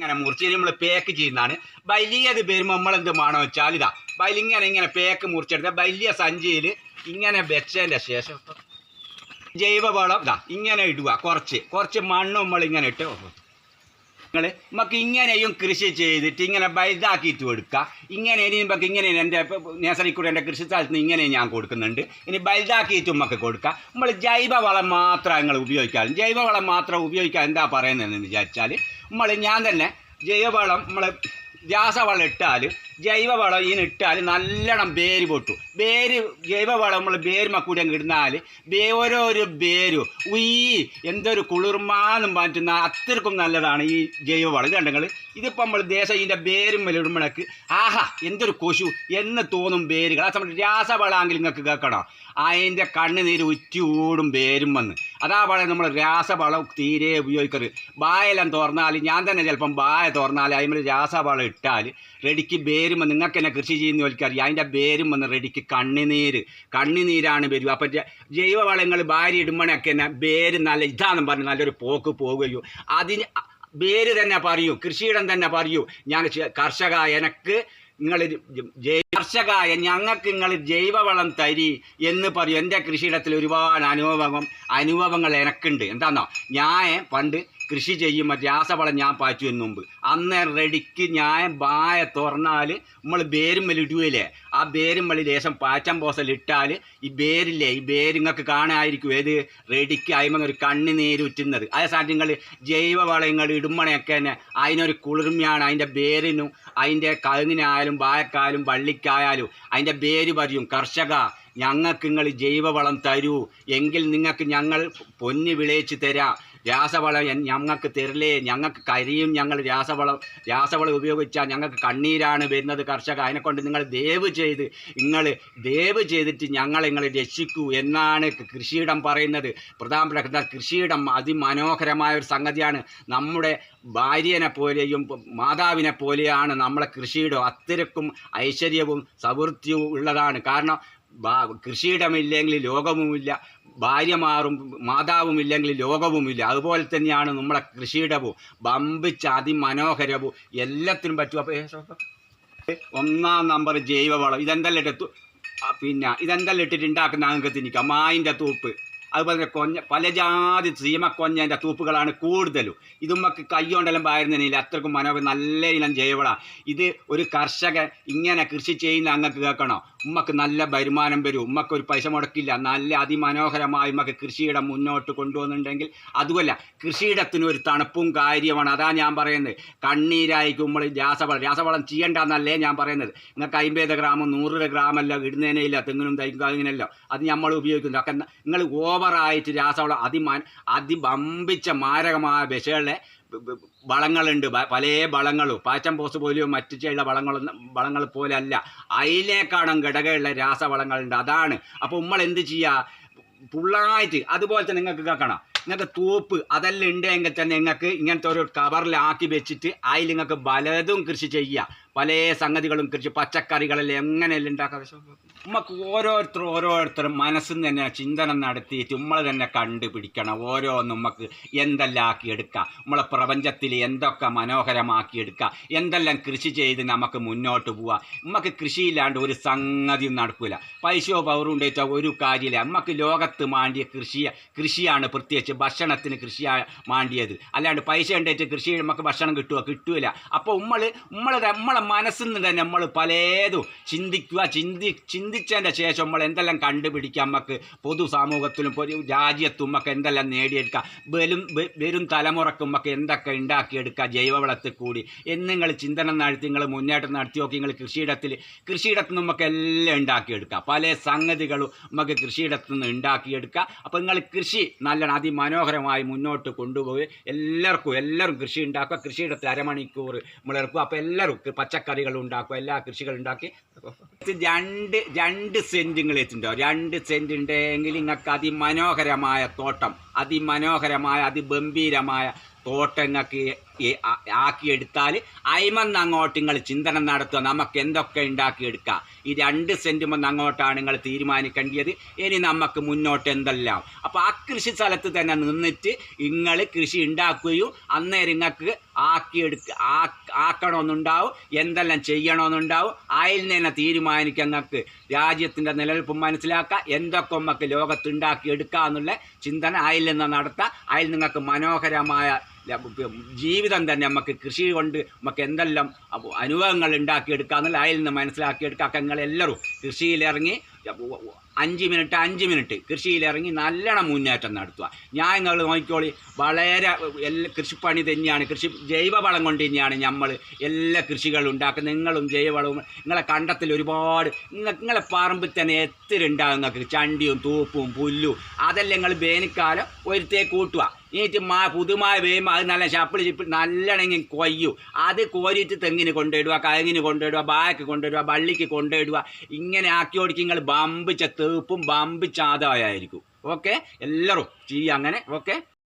ഇങ്ങനെ മുറിച്ച് നമ്മൾ പേക്ക് ചെയ്യുന്നതാണ്. വലിയത് വരുമ്പോൾ നമ്മളെന്ത് വേണം വെച്ചാൽ ഇതാ വലിങ്ങനെ ഇങ്ങനെ പേക്ക് മുറിച്ചെടുത്ത വലിയ സഞ്ചിയിൽ ഇങ്ങനെ വെച്ചതിന്റെ ശേഷം ജൈവവളം ഇതാ ഇങ്ങനെ ഇടുക കുറച്ച് കുറച്ച് മണ്ണ് നമ്മൾ ഇങ്ങനെ ഇട്ട് നിങ്ങൾ നമുക്ക് ഇങ്ങനെയും കൃഷി ചെയ്തിട്ട് ഇങ്ങനെ ഇതാക്കിയിട്ട് കൊടുക്കുക ഇങ്ങനെ ഇനി നമുക്ക് ഇങ്ങനെ എന്റെ നേസറിക്കൂടെ കൂടെ എന്റെ കൃഷി സ്ഥലത്ത് നിന്ന് ഇങ്ങനെ ഞാൻ കൊടുക്കുന്നുണ്ട്. ഇനി വലുതാക്കിയിട്ട് നമുക്ക് കൊടുക്കുക നമ്മൾ ജൈവവളം മാത്രം നിങ്ങൾ ഉപയോഗിക്കാറ് ജൈവവളം മാത്രം ഉപയോഗിക്കാൻ എന്താ പറയുന്നതെന്ന് വിചാരിച്ചാൽ നമ്മൾ ഞാൻ തന്നെ ജൈവവളം നമ്മൾ രാസവളം ഇട്ടാൽ ജൈവവളം ഇതിന് ഇട്ടാൽ നല്ലോണം വേര് പൊട്ടു. വേര് ജൈവവളം നമ്മൾ വേര് മക്കൂടി അങ്ങ് ഇടുന്നാൽ ഓരോരോ വേരു ഉയ്യ് എന്തൊരു കുളിർമാന്നും പറ്റുന്ന അത്രക്കും നല്ലതാണ് ഈ ജൈവവളം. കണ്ടെങ്കിൽ ഇതിപ്പോൾ നമ്മൾ ദേശം ഇതിന്റെ വേരും ഇടുമ്പോഴേക്ക് ആഹാ എന്തൊരു കൊശു എന്ന് തോന്നും വേരുകൾ. ആ സമയത്ത് രാസവളമെങ്കിൽ നിങ്ങൾക്ക് കേൾക്കണോ? അതിന്റെ കണ്ണുനീര് ഉറ്റി ഓടും വേരും വന്ന്. അതാ പറയുന്നത് നമ്മൾ രാസവളം തീരെ ഉപയോഗിക്കരുത്. ബായെല്ലാം തുറന്നാൽ ഞാൻ തന്നെ ചിലപ്പം ബായ തുറന്നാൽ അതിന് രാസവളം ഇട്ടാൽ റെഡിക്ക് വേരും വന്ന് നിങ്ങൾക്ക് തന്നെ കൃഷി ചെയ്യുന്ന വലിക്കറിയാം അതിന്റെ വേരും വന്ന് റെഡിക്ക് കണ്ണിനീര് കണ്ണിനീരാണ് വരും അപ്പം ജൈവവളങ്ങൾ ഭാര്യ ഇടുമ്പോഴൊക്കെ തന്നെ വേര് നല്ല ഇതാണെന്ന് പറഞ്ഞ് നല്ലൊരു പോക്ക് പോകുകയോ അതിന് വേര് തന്നെ പറയൂ കൃഷിയിടം തന്നെ പറയൂ. ഞാൻ കർഷക എനക്ക് നിങ്ങൾ കർഷകായ ഞങ്ങൾക്ക് നിങ്ങൾ ജൈവവളം തരി എന്ന് പറയും. എന്റെ കൃഷിയിടത്തിൽ ഒരുപാട് അനുഭവം അനുഭവങ്ങൾ എനക്കുണ്ട്. എന്താണോ ഞാൻ പണ്ട് കൃഷി ചെയ്യുമ്പോൾ രാസവളം ഞാൻ പാച്ചു മുമ്പ്. അന്ന് റെഡിക്ക് ഞാൻ ബായ തുറന്നാൽ നമ്മൾ ബേരുമ്മൽ ഇടുകയില്ലേ ആ ബേരുമ്മൽ ലേശം പാച്ചം പോസലിട്ടാൽ ഈ ബേരില്ലേ ഈ ബേരിങ്ങൾക്ക് കാണായിരിക്കും ഏത്? റെഡിക്ക് അയിമ ഒരു കണ്ണുനീര് ഉറ്റുന്നത്. അതേ സാധ്യങ്ങൾ ജൈവവളങ്ങൾ ഇടുമ്പണയൊക്കെ തന്നെ അതിനൊരു കുളിർമയാണ്. അതിന്റെ ബേരിനും അതിന്റെ കഴുങ്ങിനായാലും വായക്കായാലും വള്ളിക്കായാലും അതിന്റെ ബേര് പറയും കർഷക ഞങ്ങൾക്ക് നിങ്ങൾ ജൈവവളം തരൂ. എങ്കിൽ നിങ്ങൾക്ക് ഞങ്ങൾ പൊന്നി വിളയിച്ച് തരാം. രാസവളം ഞങ്ങൾക്ക് തരില്ലേ ഞങ്ങൾക്ക് കരിയും ഞങ്ങൾ രാസവളം രാസവളം ഉപയോഗിച്ചാൽ ഞങ്ങൾക്ക് കണ്ണീരാണ് വരുന്നത്. കർഷക അതിനെക്കൊണ്ട് നിങ്ങൾ ദയവ് ചെയ്ത് നിങ്ങൾ ദയവ് ചെയ്തിട്ട് ഞങ്ങളെ നിങ്ങൾ രക്ഷിക്കൂ എന്നാണ് കൃഷിയിടം പറയുന്നത്. പ്രധാനപ്പെട്ട കൃഷിയിടം അതിമനോഹരമായ ഒരു സംഗതിയാണ്. നമ്മുടെ ഭാര്യനെ പോലെയും മാതാവിനെ പോലെയാണ് നമ്മളെ കൃഷിയിടം. അത്രക്കും ഐശ്വര്യവും സമൃദ്ധിയും ഉള്ളതാണ്. കാരണം കൃഷിയിടമില്ലെങ്കിൽ ലോകവുമില്ല. ഭാര്യ മാറും മാതാവുമില്ലെങ്കിൽ ലോകവുമില്ല. അതുപോലെ തന്നെയാണ് നമ്മളെ കൃഷിയിടവും. ബമ്പിച്ച് അതിമനോഹരവും എല്ലാത്തിനും പറ്റും. അപ്പോൾ ഒന്നാം നമ്പർ ജൈവവളം. ഇതെന്തെല്ലാം ഇട്ടു പിന്നെ ഇതെന്തെല്ലാം ഇട്ടിട്ട് ഉണ്ടാക്കുന്ന അംഗത്ത് തിന്നിക്കാം മായിന്റെ തൂപ്പ്. അതുപോലെ കൊഞ്ഞ പല ജാതി സീമക്കൊഞ്ഞന്റെ തൂപ്പുകളാണ് കൂടുതലും. ഇതുമ്മക്ക് കൈകൊണ്ടെല്ലാം പാരുന്നതിനില്ല അത്രക്കും മനോഹരം നല്ല ഇനം ജൈവള ഇത് ഒരു കർഷകൻ ഇങ്ങനെ കൃഷി ചെയ്യുന്ന അങ്ങക്ക് കേൾക്കണോ? ഉമ്മക്ക് നല്ല വരുമാനം വരും. ഉമ്മക്ക് ഒരു പൈസ മുടക്കില്ല. നല്ല അതിമനോഹരമായി ഉമ്മക്ക് കൃഷിയിടം മുന്നോട്ട് കൊണ്ടുവന്നിട്ടുണ്ടെങ്കിൽ അതുമല്ല കൃഷിയിടത്തിന് ഒരു തണുപ്പും കാര്യമാണ്. അതാ ഞാൻ പറയുന്നത്. കണ്ണീരായിരിക്കും നമ്മൾ രാസവളം. രാസവളം ചെയ്യണ്ടെന്നല്ലേ ഞാൻ പറയുന്നത്. നിങ്ങൾക്ക് അമ്പത് ഗ്രാമും നൂറ് ഗ്രാമല്ല ഇടുന്നതിനെ ഇല്ല. തെങ്ങിനും തൈക്കും അങ്ങനെയല്ലോ അത് നമ്മൾ ഉപയോഗിക്കുന്നു ഒക്കെ നിങ്ങൾ ഓവറായിട്ട് രാസവളം അതിമാ അതിബമ്പിച്ച മാരകമായ വിഷകളെ വളങ്ങളുണ്ട്. പല വളങ്ങളും. പാച്ചം പോസ് പോലെയോ മറ്റു ചില വളങ്ങളൊന്നും വളങ്ങൾ പോലെയല്ല. അതിലേക്കാണ് ഘടകമുള്ള രാസവളങ്ങളുണ്ട്. അതാണ്. അപ്പോൾ നമ്മൾ എന്ത് ചെയ്യുക ഫുള്ളായിട്ട് അതുപോലെ തന്നെ നിങ്ങൾക്ക് കേൾക്കണം. നിങ്ങൾക്ക് തൂപ്പ് അതെല്ലാം ഉണ്ടെങ്കിൽ തന്നെ നിങ്ങൾക്ക് ഇങ്ങനത്തെ ഒരു കവറിലാക്കി വെച്ചിട്ട് അതിൽ നിങ്ങൾക്ക് പലതും കൃഷി ചെയ്യുക പല സംഗതികളും കൃഷി പച്ചക്കറികളെല്ലാം എങ്ങനെയല്ല ഉണ്ടാക്കാതെ നമുക്ക് ഓരോരുത്തരും ഓരോരുത്തരും മനസ്സിൽ തന്നെ ചിന്തനം നടത്തിയിട്ട് നമ്മൾ തന്നെ കണ്ടുപിടിക്കണം. ഓരോന്നും നമുക്ക് എന്തെല്ലാം ആക്കിയെടുക്കാം നമ്മളെ പ്രപഞ്ചത്തിൽ എന്തൊക്കെ മനോഹരമാക്കിയെടുക്കുക എന്തെല്ലാം കൃഷി ചെയ്ത് നമുക്ക് മുന്നോട്ട് പോവാം? നമുക്ക് കൃഷിയില്ലാണ്ട് ഒരു സംഗതിയും നടക്കില്ല പൈസയോ പവറും ഉണ്ടായിട്ടോ ഒരു കാര്യമില്ല. നമുക്ക് ലോകത്ത് മാണ്ടിയ കൃഷി കൃഷിയാണ് പ്രത്യേകിച്ച് ഭക്ഷണത്തിന് കൃഷിയാ മാണ്ടിയത് അല്ലാണ്ട് പൈസ ഉണ്ടായിട്ട് കൃഷി നമുക്ക് ഭക്ഷണം കിട്ടുമോ കിട്ടൂല. അപ്പോൾ നമ്മൾ നമ്മൾ നമ്മളെ മനസ്സിൽ നിന്ന് തന്നെ നമ്മൾ പലതും ചിന്തിക്കുക ചിന്തി ചിന്തിച്ചതിന്റെ ശേഷം നമ്മൾ എന്തെല്ലാം കണ്ടുപിടിക്കാം നമുക്ക് പൊതു സമൂഹത്തിലും പൊതു രാജ്യത്തും നമുക്ക് എന്തെല്ലാം നേടിയെടുക്കാം വരും വരും തലമുറക്കും നമുക്ക് എന്തൊക്കെ ഉണ്ടാക്കിയെടുക്കുക ജൈവവളത്തിൽ കൂടി എന്ന് നിങ്ങൾ ചിന്തനം നടത്തി നിങ്ങൾ മുന്നേറ്റം നടത്തി നോക്കി നിങ്ങൾ കൃഷിയിടത്തിൽ കൃഷിയിടത്തിൽ നിന്ന് നമുക്ക് എല്ലാം ഉണ്ടാക്കിയെടുക്കാം പല സംഗതികളും നമുക്ക് കൃഷിയിടത്തു നിന്ന് ഉണ്ടാക്കിയെടുക്കുക. അപ്പോൾ നിങ്ങൾ കൃഷി നല്ല അതിമനോഹരമായി മുന്നോട്ട് കൊണ്ടുപോയി എല്ലാവർക്കും എല്ലാവരും കൃഷി ഉണ്ടാക്കുക കൃഷിയിടത്തിൽ അരമണിക്കൂർ മുളർക്കുക. അപ്പോൾ എല്ലാവരും പച്ചക്കറികൾ ഉണ്ടാക്കും എല്ലാ കൃഷികൾ ഉണ്ടാക്കി. രണ്ട് രണ്ട് സെന്റ് നിങ്ങൾ എത്തിണ്ടോ രണ്ട് സെന്റ് ഉണ്ടെങ്കിൽ നിങ്ങൾക്ക് അതിമനോഹരമായ തോട്ടം അതിമനോഹരമായ അതിഗംഭീരമായ തോട്ടങ്ങൾക്ക് ആക്കിയെടുത്താൽ അയിമന്ന് അങ്ങോട്ട് നിങ്ങൾ ചിന്തനം നടത്തുക. നമുക്ക് എന്തൊക്കെ ഉണ്ടാക്കിയെടുക്കാം? ഈ രണ്ട് സെന്റുമെന്ന് അങ്ങോട്ടാണ് നിങ്ങൾ തീരുമാനിക്കേണ്ടത്. ഇനി നമുക്ക് മുന്നോട്ട് എന്തെല്ലാം? അപ്പോൾ ആ കൃഷി സ്ഥലത്ത് തന്നെ നിന്നിട്ട് നിങ്ങൾ കൃഷി ഉണ്ടാക്കുകയും അന്നേരം നിങ്ങൾക്ക് ആക്കിയെടുക്ക ആക്കണമെന്നുണ്ടാവും. എന്തെല്ലാം ചെയ്യണമെന്നുണ്ടാവും. അതിൽ തന്നെ തീരുമാനിക്കുക നിങ്ങൾക്ക് രാജ്യത്തിന്റെ നിലനിൽപ്പ് മനസ്സിലാക്കുക. എന്തൊക്കെ നമുക്ക് ലോകത്ത് ഉണ്ടാക്കിയെടുക്കുക എന്നുള്ള ചിന്തന അതിൽ നിന്ന് നടത്താം. അതിൽ നിങ്ങൾക്ക് മനോഹരമായ ജീവിതം തന്നെ നമുക്ക് കൃഷി കൊണ്ട് നമുക്ക് എന്തെല്ലാം അനുഭവങ്ങൾ ഉണ്ടാക്കിയെടുക്കാന്നുള്ള അതിൽ നിന്ന് മനസ്സിലാക്കിയെടുക്കുക നിങ്ങളെല്ലാവരും കൃഷിയിലിറങ്ങി അഞ്ച് മിനിറ്റ് അഞ്ച് മിനിറ്റ് കൃഷിയിലിറങ്ങി നല്ലോണം മുന്നേറ്റം നടത്തുക. ഞാൻ നിങ്ങൾ നോക്കിക്കോളി വളരെ എല്ലാ കൃഷിപ്പണി തന്നെയാണ്. കൃഷി ജൈവവളം കൊണ്ട് തന്നെയാണ് നമ്മൾ എല്ലാ കൃഷികളും ഉണ്ടാക്കുന്നത് നിങ്ങളും ജൈവവളവും നിങ്ങളെ കണ്ടത്തിൽ ഒരുപാട് നിങ്ങ നിങ്ങളെ പറമ്പിൽ തന്നെ നിങ്ങൾക്ക്. ചണ്ടിയും തൂപ്പും പുല്ലും അതെല്ലാം നിങ്ങൾ വേനൽക്കാലം ഒരുത്തേ കൂട്ടുക. എന്നിട്ട് മാ പുതുമായ വേമ അത് നല്ല ചപ്പിളി ചിപ്പിൾ നല്ലണെങ്കിൽ കൊയ്യു. അത് കോരിയിട്ട് തെങ്ങിന് കൊണ്ടിടുക കയങ്ങിന് കൊണ്ടിടുക ബാക്ക് കൊണ്ടിടുക വള്ളിക്ക് കൊണ്ടിടുക ഇങ്ങനെ ആക്കി ഓടിക്ക് നിങ്ങൾ ബമ്പിച്ച തേപ്പും ബമ്പിച്ച ആദായമായിരിക്കും ഓക്കെ? എല്ലാവരും ചെയ്യുക അങ്ങനെ ഓക്കെ?